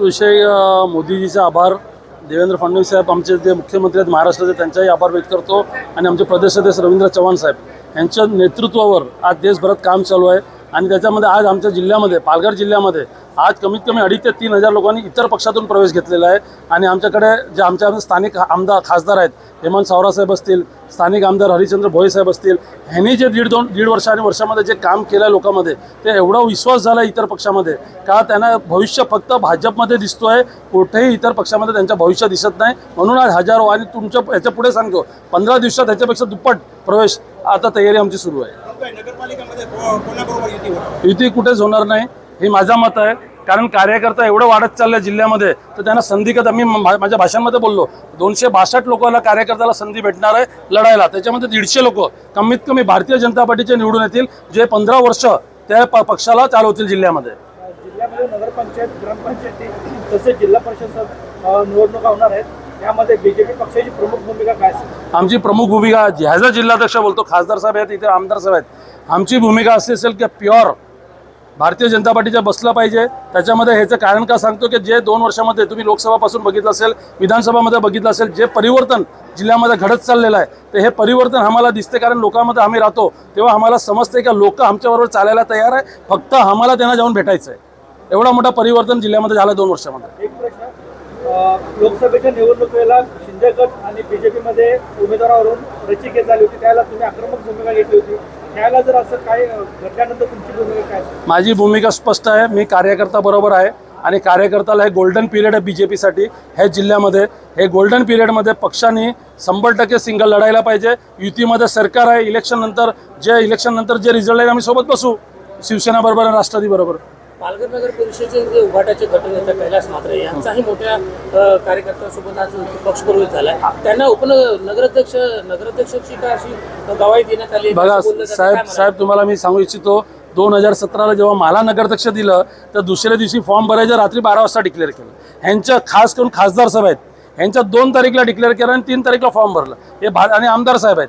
विषय मोदीजीचा आभार. देवेंद्र फडणवीस साहेब आमचे जे मुख्यमंत्री आहेत महाराष्ट्राचे त्यांचाही आभार व्यक्त करतो. आणि आमचे प्रदेश अध्यक्ष रवींद्र चव्हाण साहेब यांच्या नेतृत्वावर आज देशभरात काम चालू आहे. आणि त्याच्यामध्ये आज आमच्या जिल्ह्यामध्ये पालघर जिल्ह्यामध्ये आज कमीत कमी अडीच ते तीन हजार लोकांनी इतर पक्षातून प्रवेश घेतलेला आहे. आणि आमच्याकडे जे आमच्या स्थानिक आमदार खासदार आहेत हेमंत सावरासाहेब असतील स्थानिक आमदार हरिचंद्र भोईसाहेब साहेब असतील ह्यांनी जे दीड दोन दीड वर्ष आणि वर्षामध्ये जे काम केलं आहे लोकांमध्ये ते एवढा विश्वास झाला इतर पक्षामध्ये का त्यांना भविष्य फक्त भाजपमध्ये दिसतो आहे कुठेही इतर पक्षामध्ये त्यांचं भविष्य दिसत नाही. म्हणून आज हजारो आणि तुमच्या ह्याच्या पुढे सांगतो पंधरा दिवसात ह्याच्यापेक्षा दुप्पट प्रवेश आता तयारी आमची सुरू आहे. नगरपालिकेमध्ये को- कोणाबरोबर युती होणार युती कुठेच होणार नाही हे माझं मत आहे. कारण कार्यकर्ता एवढं वाढत चाललं जिल्ह्यामध्ये तर त्यांना संधी कदा मी मा- माझ्या भाषणामध्ये बोललो दोनशे बासष्ट लोकांना कार्यकर्त्याला संधी भेटणार आहे लढायला. त्याच्यामध्ये दीडशे लोक कमीत कमी भारतीय जनता पार्टीचे निवडून येतील जे पंधरा वर्ष त्या प- पक्षाला चालवतील जिल्ह्यामध्ये. जिल्ह्यामध्ये नगरपंचायत ग्रामपंचायती तसेच जिल्हा परिषद अ, निवडणुका होणार आहेत. त्यामध्ये बीजेपी पक्षाची प्रमुख भूमिका काय असेल? आमची प्रमुख भूमिका ह्याच जिल्हाध्यक्ष बोलतो खासदार साहेब आहेत इथे आमदार साहेब आहेत. आमची भूमिका अशी असेल की प्युअर भारतीय जनता पार्टीच्या बसलं पाहिजे. त्याच्यामध्ये ह्याचं कारण का सांगतो की जे दोन वर्षामध्ये तुम्ही लोकसभापासून बघितलं असेल विधानसभामध्ये बघितलं असेल जे परिवर्तन जिल्ह्यामध्ये घडत चाललेलं आहे तर हे परिवर्तन आम्हाला दिसते कारण लोकांमध्ये आम्ही राहतो तेव्हा आम्हाला समजते का लोक आमच्याबरोबर चालायला तयार आहे फक्त आम्हाला त्यांना जाऊन भेटायचं आहे एवढा मोठा परिवर्तन जिल्ह्यामध्ये झालं दोन वर्षामध्ये. एक प्रश्न लोकसभेच्या निवडणुकीला शिंदे गट आणि बीजेपीमध्ये उमेदवारावरून रचिकेत झाली होती. त्याला तुम्ही आक्रमक भूमिका घेतली होती. त्याला जर असं काय घडल्यानंतर तुमची भूमिका काय माझी भूमिका स्पष्ट आहे. मी कार्यकर्ता बरोबर आहे आणि कार्यकर्त्याला हे गोल्डन पिरियड आहे बी जे पीसाठी हे जिल्ह्यामध्ये हे गोल्डन पिरियडमध्ये पक्षांनी शंभर टक्के सिंगल लढायला पाहिजे. युतीमध्ये सरकार आहे. इलेक्शन नंतर जे इलेक्शन नंतर जे रिझल्ट आहे आम्ही सोबत बसू. शिवसेनाबरोबर आणि राष्ट्रवादीबरोबर पालघर नगर परिषदेचे जे उभाटाचे गटनेते कैलास मात्रे यांचाही मोठ्या कार्यकर्त्यांसोबत आज पक्षप्रवेश झालाय. त्यांना उप नगराध्यक्ष नगराध्यक्षाची काय अशी गवाही देण्यात आली बघा साहेब? साहेब तुम्हाला मी सांगू इच्छितो दोन हजार सतराला जेव्हा मला नगराध्यक्ष दिलं तर दुसऱ्या दिवशी फॉर्म भरायचं रात्री बारा वाजता डिक्लेअर केलं. ह्यांच्या खास करून खासदार साहेब आहेत ह्यांच्या दोन तारीखला डिक्लेअर केलं आणि तीन तारीखला फॉर्म भरलं. हे भा आणि आमदार साहेब आहेत.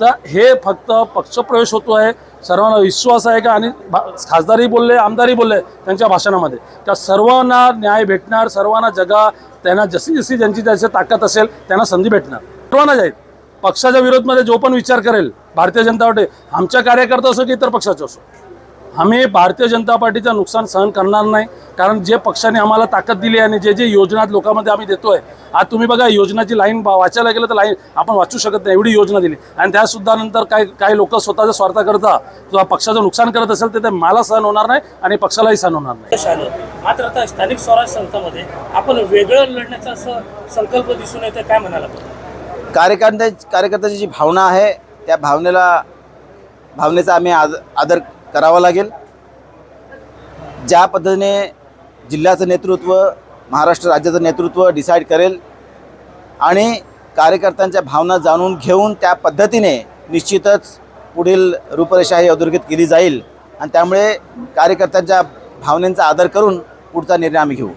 तर हे फक्त पक्षप्रवेश होतो आहे सर्वांना विश्वास आहे का? आणि भा- खासदारही बोलले आमदारही बोलले त्यांच्या भाषणामध्ये. त्या सर्वांना न्याय भेटणार सर्वांना जगा त्यांना जशी जशी ज्यांची त्याची ताकद असेल त्यांना संधी भेटणार. सर्वांना जाईल पक्षाच्या विरोधमध्ये जो पण विचार करेल भारतीय जनता पार्टी आमच्या कार्यकर्ता असो की इतर पक्षाचे असो. आम्ही भारतीय जनता पार्टीचं नुकसान सहन करणार नाही कारण जे पक्षाने आम्हाला ताकद दिली आहे आणि जे जे योजना लोकांमध्ये आम्ही देतोय आज तुम्ही बघा योजनाची लाईन वाचायला गेलं तर लाईन आपण वाचू शकत नाही एवढी योजना दिली. आणि त्या सुद्धा नंतर काही काही लोक स्वतःच्या स्वार्थाकरता किंवा पक्षाचं नुकसान करत असेल तर ते मला सहन होणार नाही आणि पक्षालाही सहन होणार नाही. मात्र आता स्थानिक स्वराज संस्थामध्ये आपण वेगळं लढण्याचा असं संकल्प दिसून येतं काय म्हणाला कार्यकर्त्या कार्यकर्त्याची जी भावना आहे त्या भावनेला भावनेचा आम्ही आद आदर करावा लागेल. ज्या पद्धतीने जिल्ह्याचं नेतृत्व महाराष्ट्र राज्याचं नेतृत्व डिसाईड करेल आणि कार्यकर्त्यांच्या भावना जाणून घेऊन त्या पद्धतीने निश्चितच पुढील रूपरेषा ही अधोरेखित केली जाईल. आणि त्यामुळे कार्यकर्त्यांच्या भावनेचा आदर करून पुढचा निर्णय आम्ही घेऊ.